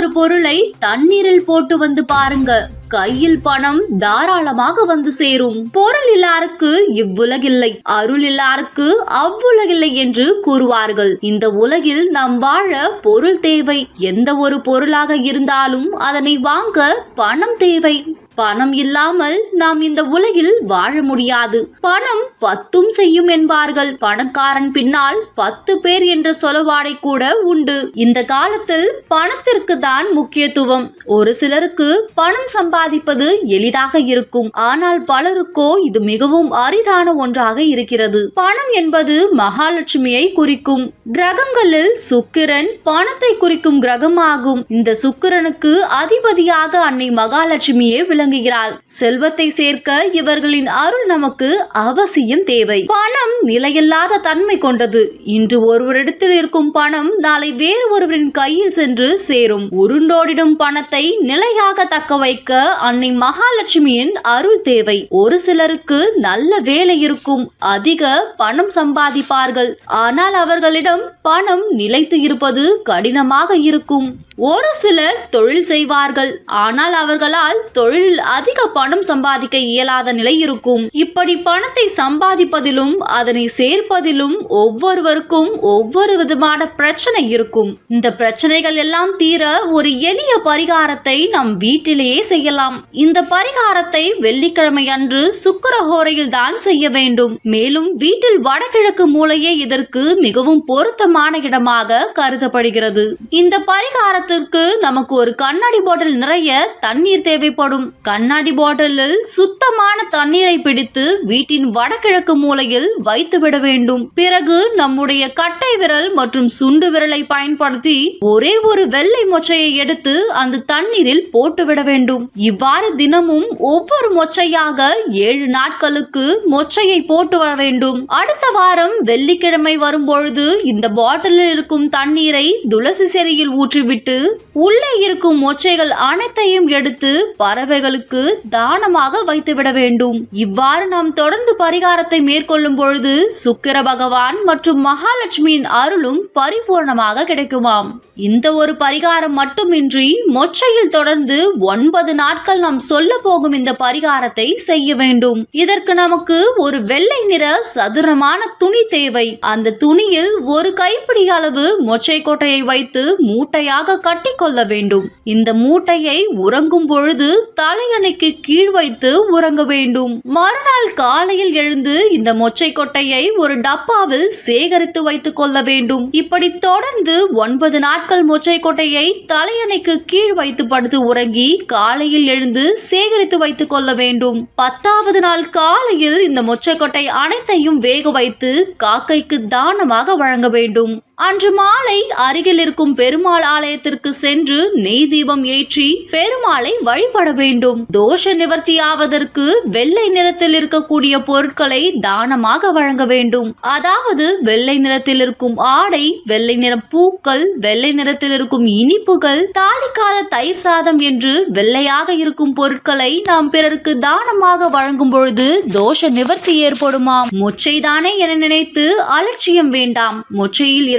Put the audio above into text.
ஒரு பொருளை தண்ணீரில் போட்டு வந்து பாருங்க. கையில் பணம் தாராளமாக வந்து சேரும். பொருள் இல்லாருக்கு இவ்வுலகில்லை. அருள் இல்லாருக்கு அவ்வுலகில்லை என்று கூறுவார்கள். இந்த உலகில் நாம் வாழ பொருள் தேவை. எந்த ஒரு பொருளாக இருந்தாலும் அதனை வாங்க பணம் தேவை. பணம் இல்லாமல் நாம் இந்த உலகில் வாழ முடியாது. பணம் பத்தும் செய்யும் என்பார்கள். பணக்காரன் பின்னால் பத்து பேர் என்ற சொலவாடை கூட உண்டு. இந்த காலத்தில் பணத்திற்கு தான் முக்கியத்துவம். ஒரு சிலருக்கு பணம் சம்பாதிப்பது எளிதாக இருக்கும். ஆனால் பலருக்கோ இது மிகவும் அரிதான ஒன்றாக இருக்கிறது. பணம் என்பது மகாலட்சுமியை குறிக்கும். கிரகங்களில் சுக்கிரன் பணத்தை குறிக்கும் கிரகமாகும். இந்த சுக்கிரனுக்கு அதிபதியாக அன்னை மகாலட்சுமியே விளங்குகிறாள் செல்வத்தை சேர்க்க இவர்களின் அருள் நமக்கு அவசியம் தேவை. பணம் நிலையில்லாத தன்மை கொண்டது. இன்று ஒருவரிடத்தில் இருக்கும் பணம் நாளை வேறு ஒருவரின் கையில் சென்று சேரும். உருண்டோடிடும் பணத்தை நிலையாக தக்க வைக்க அன்னை மகாலட்சுமியின் அருள் தேவை. ஒரு சிலருக்கு நல்ல வேலை இருக்கும். அதிக பணம் சம்பாதிப்பார்கள். ஆனால் அவர்களிடம் பணம் நிலைத்து இருப்பது கடினமாக இருக்கும். ஒரு சிலர் தொழில் செய்வார்கள். ஆனால் அவர்களால் தொழில் தொழிலில் அதிக பணம் சம்பாதிக்க இயலாத நிலை இருக்கும். இப்படி பணத்தை சம்பாதிப்பதிலும் அதனை சேர்ப்பதிலும் ஒவ்வொருவருக்கும் ஒவ்வொரு விதமான பிரச்சனை இருக்கும். இந்த பிரச்சனைகள் எல்லாம் தீர ஒரு எளிய பரிகாரத்தை நம் வீட்டிலேயே செய்யலாம். இந்த பரிகாரத்தை வெள்ளிக்கிழமை அன்று சுக்கரஹோரையில் தான் செய்ய வேண்டும். மேலும் வீட்டில் வடகிழக்கு மூலையே இதற்கு மிகவும் பொருத்தமான இடமாக கருதப்படுகிறது. இந்த பரிகாரத்திற்கு நமக்கு ஒரு கண்ணாடி பாட்டில் நிறைய தண்ணீர் தேவைப்படும். கண்ணாடி பாட்டிலில் சுத்தமான தண்ணீரை பிடித்து வீட்டின் வடகிழக்கு மூலையில் வைத்துவிட வேண்டும். பிறகு நம்முடைய கட்டை விரல் மற்றும் சுண்டு விரலை பயன்படுத்தி ஒரே ஒரு வெள்ளை மொச்சையை எடுத்து அந்த தண்ணீரில் போட்டுவிட வேண்டும். இவ்வாறு தினமும் ஒவ்வொரு மொச்சையாக ஏழு நாட்களுக்கு மொச்சையை போட்டு வர வேண்டும். அடுத்த வாரம் வெள்ளிக்கிழமை வரும்பொழுது இந்த பாட்டிலில் இருக்கும் தண்ணீரை துளசி செடியில் ஊற்றிவிட்டு உள்ளே இருக்கும் மொச்சைகள் அனைத்தையும் எடுத்து பறவைகள் அவர்களுக்கு தானமாக வைத்துவிட வேண்டும். இவ்வாறு நாம் தொடர்ந்து பரிகாரத்தை மேற்கொள்ளும் பொழுது சுக்கிர பகவான் மற்றும் மகாலட்சுமியின் அருளும் பரிபூர்ணமாக கிடைக்குமாம். இந்த ஒரு பரிகாரம் மட்டுமின்றி மொச்சையில் தொடர்ந்து ஒன்பது நாட்கள் நாம் சொல்ல போகும் இந்த பரிகாரத்தை செய்ய வேண்டும். இதற்கு நமக்கு ஒரு வெள்ளை நிற சதுரமான துணி தேவை. அந்த துணியில் ஒரு கைப்பிடி அளவு மொச்சை கொட்டையை வைத்து மூட்டையாக கட்டிக்கொள்ள வேண்டும். இந்த மூட்டையை உறங்கும் பொழுது தலையணைக்கு கீழ் வைத்து உறங்க வேண்டும். மறுநாள் காலையில் எழுந்து இந்த மொச்சை கொட்டையை ஒரு டப்பாவில் சேகரித்து வைத்துக் கொள்ள வேண்டும். இப்படி தொடர்ந்து ஒன்பது நாட்கள் மொச்சை கொட்டையை தலையணைக்கு கீழ் வைத்து படுத்து உறங்கி காலையில் எழுந்து சேகரித்து வைத்துக் கொள்ள வேண்டும். பத்தாவது நாள் காலையில் இந்த மொச்சை கொட்டை அனைத்தையும் வேக வைத்து காக்கைக்கு தானமாக வழங்க வேண்டும். அன்று மாலை அருகில் இருக்கும் பெருமாள் ஆலயத்திற்கு சென்று நெய் தீபம் ஏற்றி பெருமாளை வழிபட வேண்டும். தோஷ நிவர்த்தியாவதற்கு வெள்ளை நிறத்தில் இருக்கக்கூடிய பொருட்களை தானமாக வழங்க வேண்டும். அதாவது வெள்ளை நிறத்தில் இருக்கும் ஆடை வெள்ளை நிற பூக்கள் வெள்ளை நிறத்தில் இருக்கும் இனிப்புகள் தாளிக்காத தயிர் சாதம் என்று வெள்ளையாக இருக்கும் பொருட்களை நாம் பிறருக்கு தானமாக வழங்கும் பொழுது தோஷ நிவர்த்தி ஏற்படுமாம். மொச்சைதானே என நினைத்து அலட்சியம் வேண்டாம். மொச்சையில்